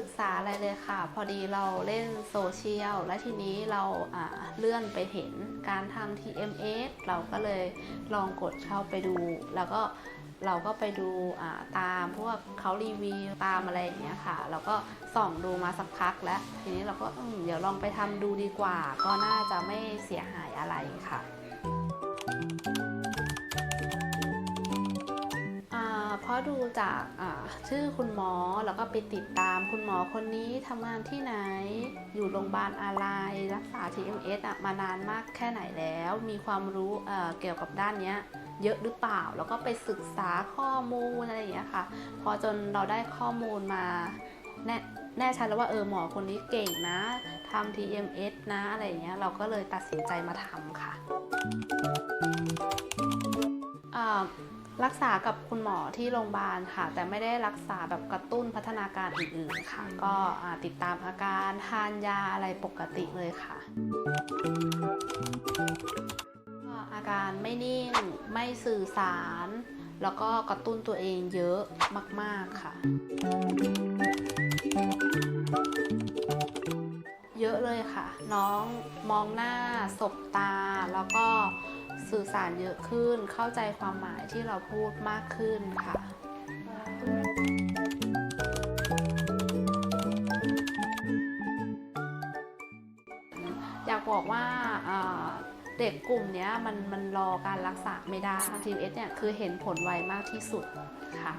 ึกษาอะไรเลยค่ะ พอดีเราเล่นโซเชียล และทีนี้เราเลื่อนไปเห็นการทำ TMS เราก็เลยลองกดเข้าไปดู แล้วก็เราก็ไปดูตามพวกเขารีวิวตามอะไรอย่างเงี้ยค่ะ เราก็ส่องดูมาสักพักแล้ว ทีนี้เราก็เดี๋ยวลองไปทำดูดีกว่า ก็น่าจะไม่เสียหายอะไรค่ะ ราะดูจากชื่อคุณหมอแล้วก็ไปติดตามคุณหมอคนนี้ทำงานที่ไหน อยู่โรงพยาบาลอะไร รักษา TMS มานานมากแค่ไหนแล้ว มีความรู้เกี่ยวกับด้านนี้เยอะหรือเปล่า แล้วก็ไปศึกษาข้อมูลอะไรอย่างเงี้ยค่ะ พอจนเราได้ข้อมูลมาแน่แน่ชัดแล้วว่าเออหมอคนนี้เก่งนะทำ TMS นะอะไรอย่างเงี้ยเราก็เลยตัดสินใจมาทำค่ะอ่า รักษากับคุณหมอที่โรงพยาบาลค่ะ แต่ไม่ได้รักษาแบบกระตุ้นพัฒนาการอื่นๆค่ะ ก็อ่าติดตามอาการทานยาอะไรปกติเลยค่ะก็อาการไม่นิ่งไม่สื่อสาร แล้วก็กระตุ้นตัวเองเยอะมาก ๆค่ะ เยอะเลยค่ะ น้องมองหน้าสบตาแล้วก็ สื่อสารเยอะขึ้น เข้าใจความหมายที่เราพูดมากขึ้นค่ะ อยากบอกว่าเด็กกลุ่มนี้มันมันรอการรักษาไม่ได้ TMS เนี่ยคือเห็นผลไวมากที่สุดค่ะ